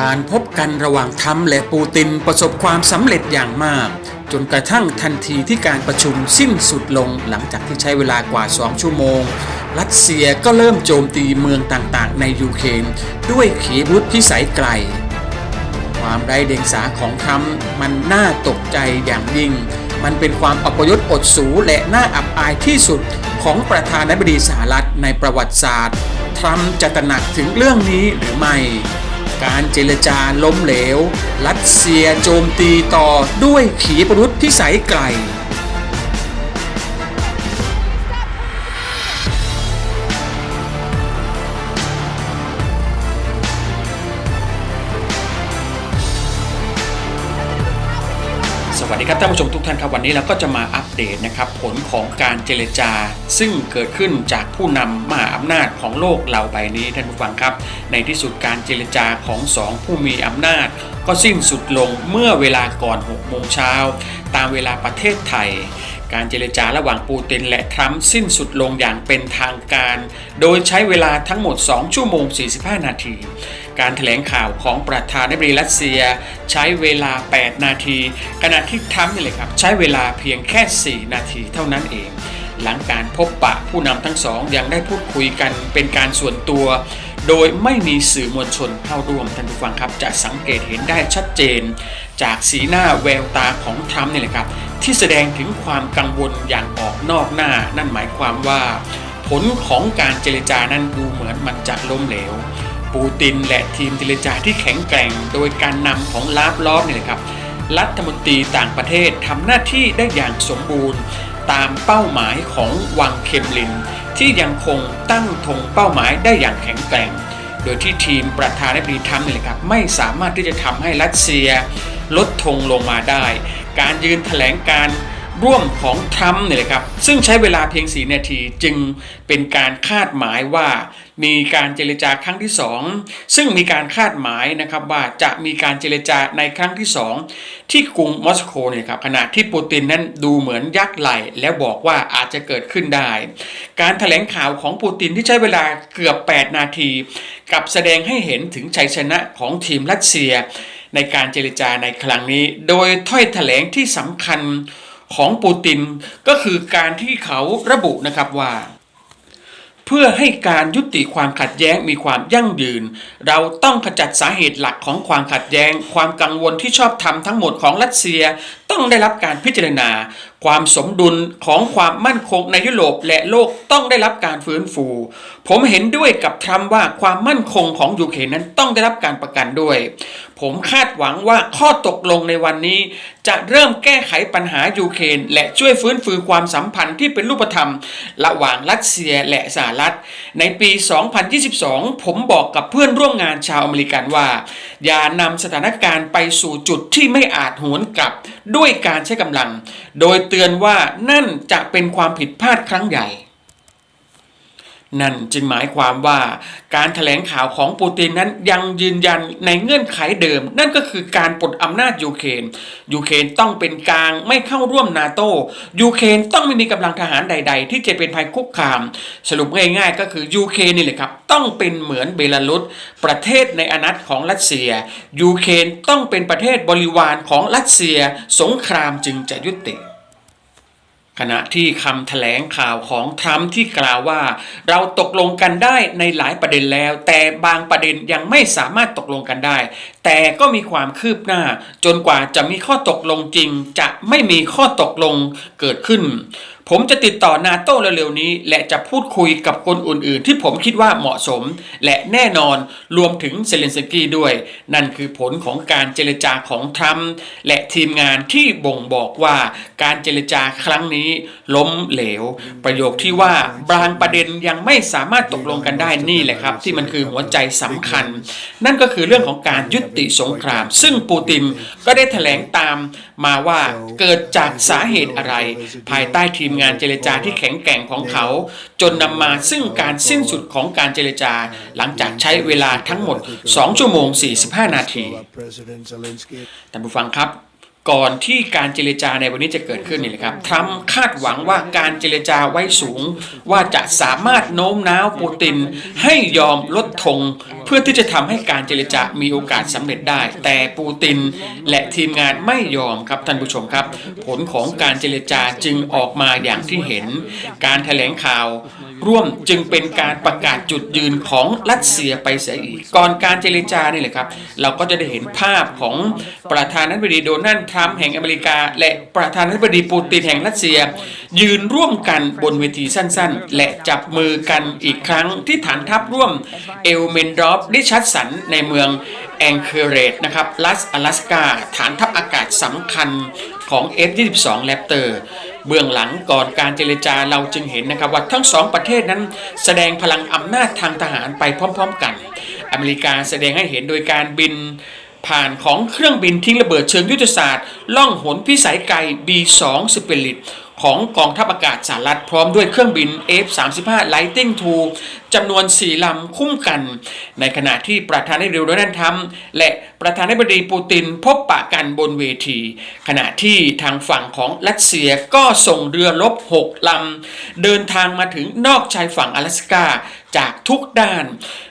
การพบกันระหว่างทรัมป์และปูตินประสบความสำเร็จอย่างมาก จนกระทั่งทันทีที่การประชุมสิ้นสุดลงหลังจากที่ใช้เวลากว่า 2 ชั่วโมง รัสเซียก็เริ่มโจมตีเมืองต่างๆ ในยูเครนด้วยขีปนาวุธพิสัยไกล ความไร้เดียงสาของทรัมป์มันน่าตกใจอย่างยิ่ง มันเป็นความอัปยศอดสูและน่าอับอายที่สุดของประธานาธิบดีสหรัฐในประวัติศาสตร์ ทรัมป์จะตระหนักถึงเรื่องนี้หรือไม่ การเจรจาล้มเหลว รัสเซียโจมตีต่อด้วยขีปนาวุธพิสัยไกล ดีครับท่านผู้ชมทุกท่านครับวันนี้เราก็จะมาอัปเดตนะครับผลของการเจรจา ซึ่งเกิดขึ้นจากผู้นำมหาอำนาจของโลกเราใบนี้ท่านผู้ฟังครับ ในที่สุดการเจรจาของสองผู้มีอำนาจ ก็สิ้นสุดลงเมื่อเวลาก่อน6โมงเช้าตามเวลาประเทศไทย การเจรจาระหว่างปูตินและทรัมป์สิ้นสุดลงอย่างเป็นทางการ โดยใช้เวลาทั้งหมด 2 ชั่วโมง 45 นาที การถแถลงข่าวของประธานาธิบดีรัสเซีย ใช้เวลา 8 นาที ขณะที่ทรัมป์นี่เลยครับใช้เวลาเพียงแค่ 4 นาทีเท่านั้นเอง หลังการพบปะผู้นำทั้งสองยังได้พูดคุยกันเป็นการส่วนตัวโดยไม่มีสื่อมวลชนเข้าร่วมท่านผู้ฟังครับจะสังเกตเห็นได้ชัดเจน จากสีหน้าแววตาของทรัมป์นี่แหละครับ ที่แสดงถึงความกังวลอย่างออกนอกหน้า นั่นหมายความว่า ผลของการเจรจานั้นดูเหมือนมันจะล้มเหลว ปูตินและทีมเจรจาที่แข็งแกร่ง โดยการนำของลาฟลอฟนี่แหละครับ รัฐมนตรีต่างประเทศทำหน้าที่ได้อย่างสมบูรณ์ ตามเป้าหมายของวังเคมลิน ที่ยังคงตั้งธงเป้าหมายได้อย่างแข็งแกร่ง โดยที่ทีมประธานาธิบดีทรัมป์นี่แหละครับไม่สามารถที่จะทำให้รัสเซีย ลดธงลงมาได้ การยืนแถลงการร่วมของทรัมป์เนี่ยเลยครับซึ่งใช้เวลาเพียง 4 นาทีจึงเป็นการคาดหมายว่ามีการเจรจาครั้งที่ 2 ซึ่งมีการคาดหมายนะครับว่าจะมีการเจรจาในครั้งที่ 2 ที่กรุงมอสโกเนี่ยครับขณะที่ปูตินนั้นดูเหมือนยักไหลแล้วบอกว่าอาจจะเกิดขึ้นได้ การถแถลงข่าวของปูตินที่ใช้เวลาเกือบ 8 นาที กับแสดงให้เห็นถึงชัยชนะของทีมรัสเซีย ในการเจรจาในครั้งนี้ โดยถ้อยแถลงที่สำคัญของปูตินก็คือการที่เขาระบุนะครับว่า เพื่อให้การยุติความขัดแย้งมีความยั่งยืน เราต้องขจัดสาเหตุหลักของความขัดแย้ง ความกังวลที่ชอบทำทั้งหมดของรัสเซีย ต้องได้รับการพิจารณา ความสมดุลของความมั่นคงในยุโรปและโลกต้องได้รับการฟื้นฟู ผมเห็นด้วยกับทรัมป์ว่าความมั่นคงของยูเครนนั้นต้องได้รับการประกันด้วย ผมคาดหวังว่าข้อตกลงในวันนี้ จะเริ่มแก้ไขปัญหายูเครนและช่วยฟื้นฟูความสัมพันธ์ที่เป็นรูปธรรม ระหว่างรัสเซียและสหรัฐ ในปี 2022 ผมบอกกับเพื่อนร่วมงานชาวอเมริกันว่า อย่านำสถานการณ์ไปสู่จุดที่ไม่อาจหวนกลับด้วยการใช้กำลัง โดยเตือนว่านั่นจะเป็นความผิดพลาดครั้งใหญ่ นั่นจึงหมายความว่าการถแถลงข่าวของปูตินนั้นยังยืนยันในเงื่อนไขเดิม นั่นก็คือการปลดอำนาจยูเครนยูเครนต้องเป็นกลางไม่เข้าร่วมนาโตยูเครนต้องไม่มีกำลังทหารใด ๆ ที่จะเป็นภัยคุกคาม สรุปง่ายๆ ก็คือยูเครนนี่แหละครับต้องเป็นเหมือนเบลารุสประเทศในอนัตของรัสเซียยูเครนต้องเป็นประเทศบริวารของรัสเซีย สงครามจึงจะยุติ ขณะที่คำแถลงข่าวของทรัมป์ที่กล่าวว่า เราตกลงกันได้ในหลายประเด็นแล้ว แต่บางประเด็นยังไม่สามารถตกลงกันได้ แต่ก็มีความคืบหน้า จนกว่าจะมีข้อตกลงจริง จะไม่มีข้อตกลงเกิดขึ้น ผมจะติดต่อนาโต้เร็วๆนี้ และจะพูดคุยกับคนอื่นๆ ที่ผมคิดว่าเหมาะสม และแน่นอนรวมถึงเซเลนสกี้ด้วย นั่นคือผลของการเจรจาของทรัมป์และทีมงานที่บ่งบอกว่าการเจรจาครั้งนี้ล้มเหลว ประโยคที่ว่าบางประเด็นยังไม่สามารถตกลงกันได้นี่แหละครับ ที่มันคือหัวใจสำคัญ นั่นก็คือเรื่องของการยุติสงคราม ซึ่งปูตินก็ได้แถลงตามมาว่าเกิดจากสาเหตุอะไร ภายใต้ทีมงานเจรจาที่แข็งแกร่งของเขา จนนำมาซึ่งการสิ้นสุดของการเจรจา หลังจากใช้เวลาทั้งหมด 2 ชั่วโมง 45 นาทีท่านผู้ฟังครับ ก่อนที่การเจรจาในวันนี้จะเกิดขึ้นนี่แหละครับทรัมป์คาดหวังว่าการเจรจาไว้สูง ว่าจะสามารถโน้มน้าวปูติน ให้ยอมลดธงเพื่อที่จะทำให้การเจรจามีโอกาสสำเร็จได้ แต่ปูตินและทีมงานไม่ยอมครับท่านผู้ชมครับ ผลของการเจรจาจึงออกมาอย่างที่เห็น การแถลงข่าว ร่วมจึงเป็นการประกาศจุดยืนของรัสเซียไปเสียอีก ก่อนการเจรจานี่แหละครับ เราก็จะได้เห็นภาพของประธานาธิบดีโดนัลด์ทรัมป์แห่งอเมริกา และประธานาธิบดีปูตินแห่งรัสเซีย ยืนร่วมกันบนเวทีสั้นๆ และจับมือกันอีกครั้งที่ฐานทัพร่วมเอลเมนดรอฟดิชัดสันในเมืองแองเคเรตนะครับลัสอลาสกาฐานทัพอากาศสำคัญของ F-22 Raptor เบื้องหลังก่อนการเจรจาเราจึงเห็นนะครับว่าทั้งสองประเทศนั้นแสดงพลังอำนาจทางทหารไปพร้อมๆกัน อเมริกาแสดงให้เห็นโดยการบินผ่านของเครื่องบินทิ้งระเบิดเชิงยุทธศาสตร์ ล่องหนพิสัยไกล B2 Spirit ของกองทัพอากาศสหรัฐพร้อมด้วยเครื่องบิน F-35 Lightning II จำนวน 4 ลำคุ้มกัน ในขณะที่ประธานาธิบดีโดนัลด์ทรัมป์และประธานาธิบดีปูตินพบปะกันบนเวที ขณะที่ทางฝั่งของรัสเซียก็ส่งเรือรบ 6 ลำ เดินทางมาถึงนอกชายฝั่ง阿拉สกาจากทุกด้าน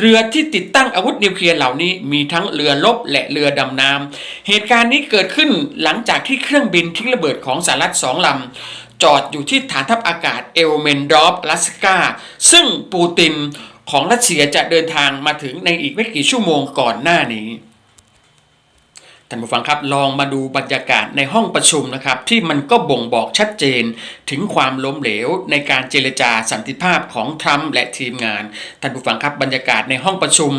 เรือที่ติดตั้งอาวุธนิวเคลียร์เหล่านี้มีทั้งเรือรบและเรือดำน้ำเหตุการณ์นี้เกิดขึ้นหลังจากที่เครื่องบินทิ้งระเบิดของสหรัฐสองลำ จอดอยู่ที่ฐานทัพอากาศเอลเมนดอฟลัสกาซึ่งปูตินของรัสเซียจะเดินทางมาถึงในอีกไม่กี่ชั่วโมงก่อนหน้านี้ ท่านผู้ฟังครับลองมาดูบรรยากาศในห้องประชุมนะครับ ที่มันก็บ่งบอกชัดเจนถึงความล้มเหลวในการเจรจาสันติภาพของทรัมป์และทีมงานท่านผู้ฟังครับบรรยากาศในห้องประชุม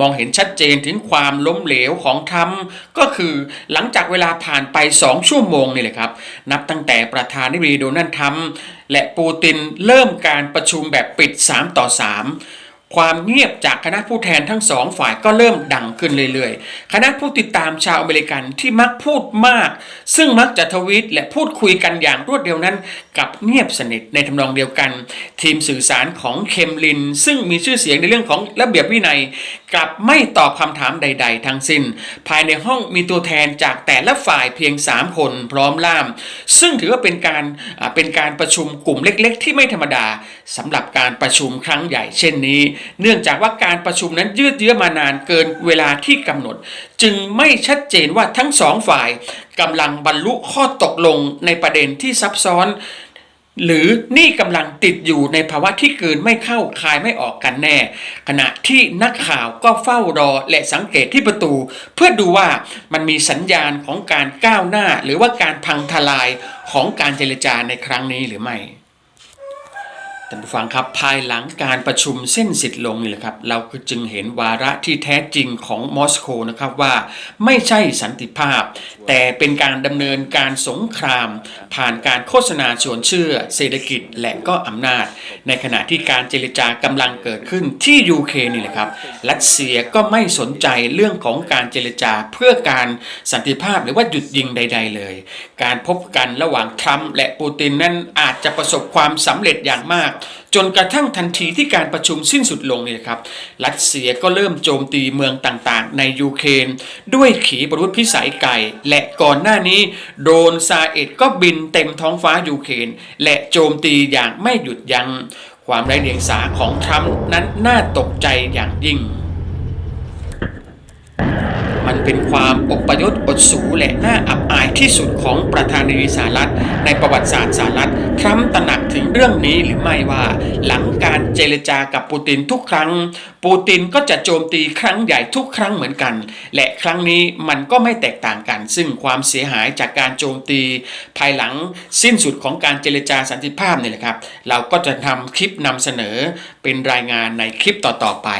มองเห็นชัดเจนถึงความล้มเหลวของทรัมป์ก็คือหลังจากเวลาผ่านไป 2 ชั่วโมงนี่แหละครับ นับตั้งแต่ประธานาธิบดีโดนัลด์ทรัมป์และปูตินเริ่มการประชุมแบบปิด 3 ต่อ 3 ความเงียบจากคณะผู้แทนทั้งสองฝ่ายก็เริ่มดังขึ้นเรื่อยๆ คณะผู้ติดตามชาวอเมริกันที่มักพูดมาก ซึ่งมักจะทวีตและพูดคุยกันอย่างรวดเร็วนั้นกลับเงียบสนิทในทำนองเดียวกัน ทีมสื่อสารของเคมลิน ซึ่งมีชื่อเสียงในเรื่องของระเบียบวินัยกลับไม่ตอบคำถามใด ๆ ทั้งสิ้น ภายในห้องมีตัวแทนจากแต่ละฝ่ายเพียง 3 คนพร้อมล่าม ซึ่งถือว่าเป็นการเป็นการประชุมกลุ่มเล็ก ๆ ที่ไม่ธรรมดาสำหรับการประชุมครั้งใหญ่เช่นนี้เนื่องจากว่าการประชุมนั้นยืดเยื้อมานานเกินเวลาที่กำหนด จึงไม่ชัดเจนว่าทั้งสองฝ่ายกำลังบรรลุข้อตกลงในประเด็นที่ซับซ้อน หรือนี่กำลังติดอยู่ในภาวะที่เกินไม่เข้าคายไม่ออกกันแน่ ขณะที่นักข่าวก็เฝ้ารอและสังเกตที่ประตู เพื่อดูว่ามันมีสัญญาณของการก้าวหน้า หรือว่าการพังทลายของการเจรจาในครั้งนี้หรือไม่ ท่านผู้ฟังครับภายหลังการประชุมเส้นสิทธิ์ลงนี่แหละครับ เราก็จึงเห็นวาระที่แท้จริงของมอสโกนะครับว่าไม่ใช่สันติภาพ แต่เป็นการดำเนินการสงคราม ผ่านการโฆษณาชวนเชื่อ เศรษฐกิจและก็อำนาจ ในขณะที่การเจรจากำลังเกิดขึ้นที่ยูเครนนี่แหละครับรัสเซียก็ไม่สนใจเรื่องของการเจรจาเพื่อการสันติภาพหรือว่าหยุดยิงใด ๆ เลย การพบกันระหว่างทรัมป์และปูตินนั้นอาจจะประสบความสำเร็จอย่างมากจนกระทั่งทันทีที่การประชุมสิ้นสุดลงเนี่ยครับรัสเซียก็เริ่มโจมตีเมืองต่างๆ ในยูเครนด้วยขีปนาวุธพิสัยไกลและก่อนหน้านี้โดรนซาเอ็ดก็บินเต็มท้องฟ้ายูเครนและโจมตีอย่างไม่หยุดยัง้งความไร้เดียงสาของทรัมป์นั้นน่าตกใจอย่างยิ่ง มันเป็นความอพยศอดสูและน่าอับอายที่สุดของประธานาธิบดีสหรัฐ ในประวัติศาสตร์สหรัฐทรัมป์ตระหนักถึงเรื่องนี้หรือไม่ว่า หลังการเจรจากับปูตินทุกครั้ง ปูตินก็จะโจมตีครั้งใหญ่ทุกครั้งเหมือนกัน และครั้งนี้มันก็ไม่แตกต่างกัน ซึ่งความเสียหายจากการโจมตี ภายหลังสิ้นสุดของการเจรจาสันติภาพนี่แหละครับ เราก็จะทำคลิปนำเสนอเป็นรายงานในคลิปต่อๆไป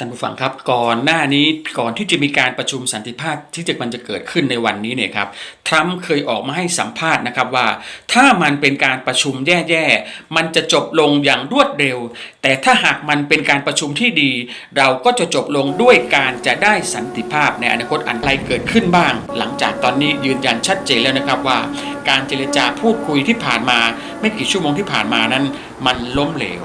ท่านผู้ฟังครับก่อนหน้านี้ก่อนที่จะมีการประชุมสันติภาพที่จะมันจะเกิดขึ้นในวันนี้เนี่ยครับทรัมป์เคยออกมาให้สัมภาษณ์นะครับว่า ถ้ามันเป็นการประชุมแย่ๆมันจะจบลงอย่างรวดเร็ว แต่ถ้าหากมันเป็นการประชุมที่ดี เราก็จะจบลงด้วยการจะได้สันติภาพในอนาคตอันไรเกิดขึ้นบ้าง หลังจากตอนนี้ยืนยันชัดเจนแล้วนะครับว่า การเจรจาพูดคุยที่ผ่านมา ไม่กี่ชั่วโมงที่ผ่านมานั้น มันล้มเหลว